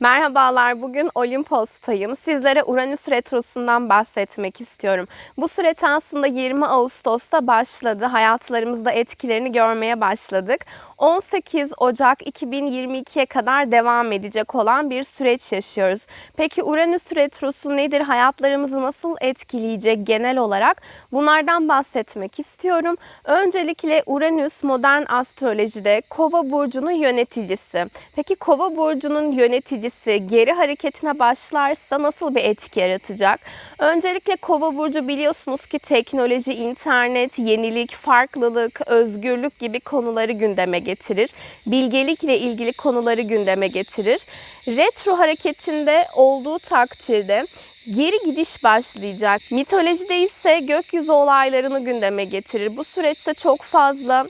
Merhabalar, bugün Olimpos'tayım. Sizlere Uranüs Retrosu'ndan bahsetmek istiyorum. Bu süreç aslında 20 Ağustos'ta başladı. Hayatlarımızda etkilerini görmeye başladık. 18 Ocak 2022'ye kadar devam edecek olan bir süreç yaşıyoruz. Peki Uranüs Retrosu nedir? Hayatlarımızı nasıl etkileyecek genel olarak? Bunlardan bahsetmek istiyorum. Öncelikle Uranüs modern astrolojide Kova burcunun yöneticisi. Peki Kova burcunun yöneticisi geri hareketine başlarsa nasıl bir etki yaratacak? Öncelikle Kova burcu biliyorsunuz ki teknoloji, internet, yenilik, farklılık, özgürlük gibi konuları gündeme getirir. Bilgelikle ilgili konuları gündeme getirir. Retro hareketinde olduğu takdirde geri gidiş başlayacak. Mitolojide ise gökyüzü olaylarını gündeme getirir. Bu süreçte çok fazla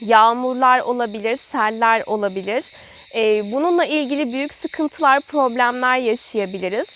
yağmurlar olabilir, seller olabilir. Ee, bununla ilgili büyük sıkıntılar, problemler yaşayabiliriz.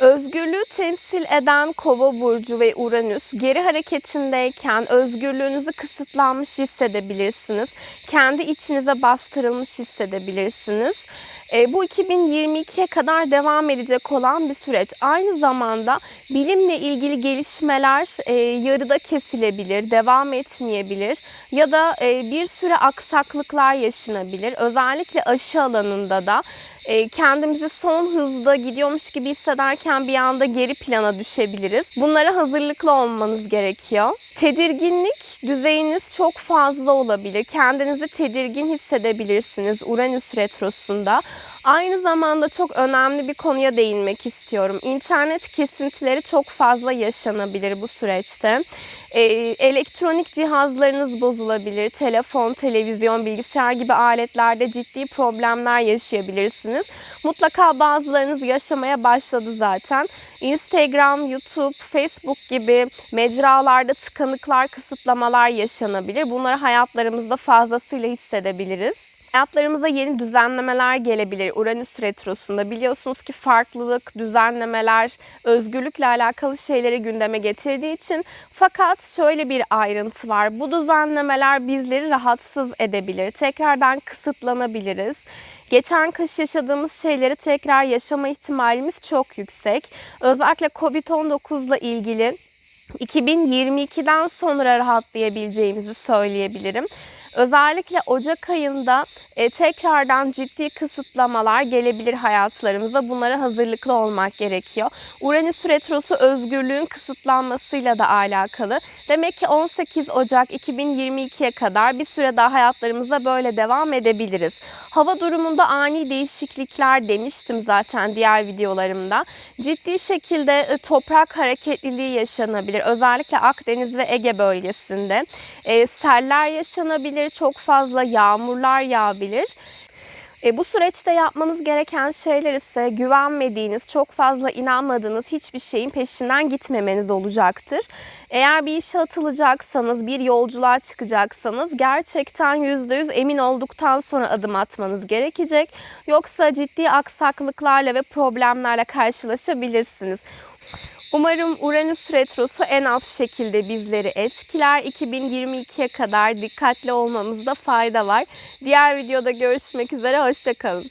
Özgürlüğü temsil eden Kova burcu ve Uranüs geri hareketindeyken özgürlüğünüzü kısıtlanmış hissedebilirsiniz. Kendi içinize bastırılmış hissedebilirsiniz. E, bu 2022'ye kadar devam edecek olan bir süreç. Aynı zamanda bilimle ilgili gelişmeler e, yarıda kesilebilir, devam etmeyebilir ya da e, bir süre aksaklıklar yaşanabilir. Özellikle aşı alanında da e, kendimizi son hızda gidiyormuş gibi hissederken bir anda geri plana düşebiliriz. Bunlara hazırlıklı olmanız gerekiyor. Tedirginlik düzeyiniz çok fazla olabilir. Kendinizi tedirgin hissedebilirsiniz Uranüs retrosunda. Aynı zamanda çok önemli bir konuya değinmek istiyorum. İnternet kesintileri çok fazla yaşanabilir bu süreçte. Ee, elektronik cihazlarınız bozulabilir. Telefon, televizyon, bilgisayar gibi aletlerde ciddi problemler yaşayabilirsiniz. Mutlaka bazılarınız yaşamaya başladı zaten. Instagram, YouTube, Facebook gibi mecralarda tıkanıklar, kısıtlamalar yaşanabilir. Bunları hayatlarımızda fazlasıyla hissedebiliriz. Hayatlarımıza yeni düzenlemeler gelebilir Uranüs retrosunda. Biliyorsunuz ki farklılık, düzenlemeler, özgürlükle alakalı şeyleri gündeme getirdiği için fakat şöyle bir ayrıntı var. Bu düzenlemeler bizleri rahatsız edebilir. Tekrardan kısıtlanabiliriz. Geçen kış yaşadığımız şeyleri tekrar yaşama ihtimalimiz çok yüksek. Özellikle Covid-19 ile ilgili 2022'den sonra rahatlayabileceğimizi söyleyebilirim. Özellikle Ocak ayında e, tekrardan ciddi kısıtlamalar gelebilir hayatlarımıza. Bunlara hazırlıklı olmak gerekiyor. Uranüs retrosu özgürlüğün kısıtlanmasıyla da alakalı. Demek ki 18 Ocak 2022'ye kadar bir süre daha hayatlarımıza böyle devam edebiliriz. Hava durumunda ani değişiklikler demiştim zaten diğer videolarımda. Ciddi şekilde e, toprak hareketliliği yaşanabilir. Özellikle Akdeniz ve Ege bölgesinde. E, seller yaşanabilir, çok fazla yağmurlar yağabilir. E, bu süreçte yapmanız gereken şeyler ise güvenmediğiniz, çok fazla inanmadığınız hiçbir şeyin peşinden gitmemeniz olacaktır. Eğer bir işe atılacaksanız, bir yolculuğa çıkacaksanız gerçekten %100 emin olduktan sonra adım atmanız gerekecek. Yoksa ciddi aksaklıklarla ve problemlerle karşılaşabilirsiniz. Umarım Uranüs retrosu en az şekilde bizleri etkiler. 2022'ye kadar dikkatli olmamızda fayda var. Diğer videoda görüşmek üzere, hoşçakalın.